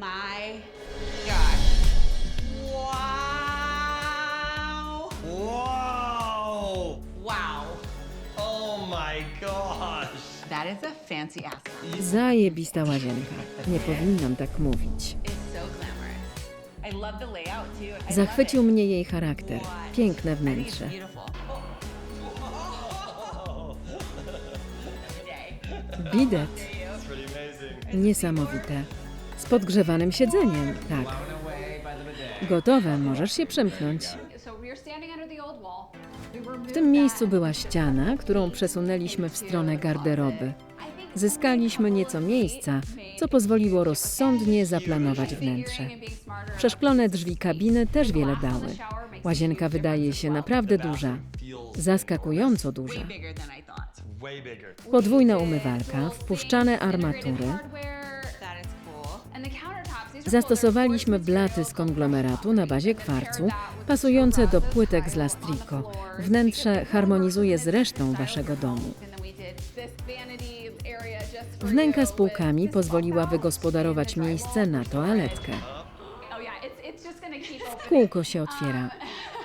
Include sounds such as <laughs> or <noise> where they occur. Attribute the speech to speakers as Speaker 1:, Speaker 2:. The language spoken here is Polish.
Speaker 1: my gosh. Wow.
Speaker 2: Wow!
Speaker 1: Wow.
Speaker 2: Oh my gosh!
Speaker 1: That is a fancy ass.
Speaker 3: Zajebista łazienka. Nie powinnam tak mówić.
Speaker 1: It's so glamorous. I love the layout too. I
Speaker 3: Zachwycił
Speaker 1: love it.
Speaker 3: mnie jej charakter. Piękne
Speaker 1: I think it's
Speaker 3: wnętrze.
Speaker 1: beautiful.
Speaker 3: Bidet.
Speaker 2: That's pretty amazing.
Speaker 3: Niesamowite. Z podgrzewanym siedzeniem, tak. Gotowe, możesz się przemknąć. W tym miejscu była ściana, którą przesunęliśmy w stronę garderoby. Zyskaliśmy nieco miejsca, co pozwoliło rozsądnie zaplanować wnętrze. Przeszklone drzwi kabiny też wiele dały. Łazienka wydaje się naprawdę duża. Zaskakująco duża. Podwójna umywalka, wpuszczane armatury. Zastosowaliśmy blaty z konglomeratu na bazie kwarcu, pasujące do płytek z lastriko. Wnętrze harmonizuje z resztą waszego domu. Wnęka z półkami pozwoliła wygospodarować miejsce na toaletkę.
Speaker 4: Oh opening.
Speaker 3: Kółko się otwiera. <laughs>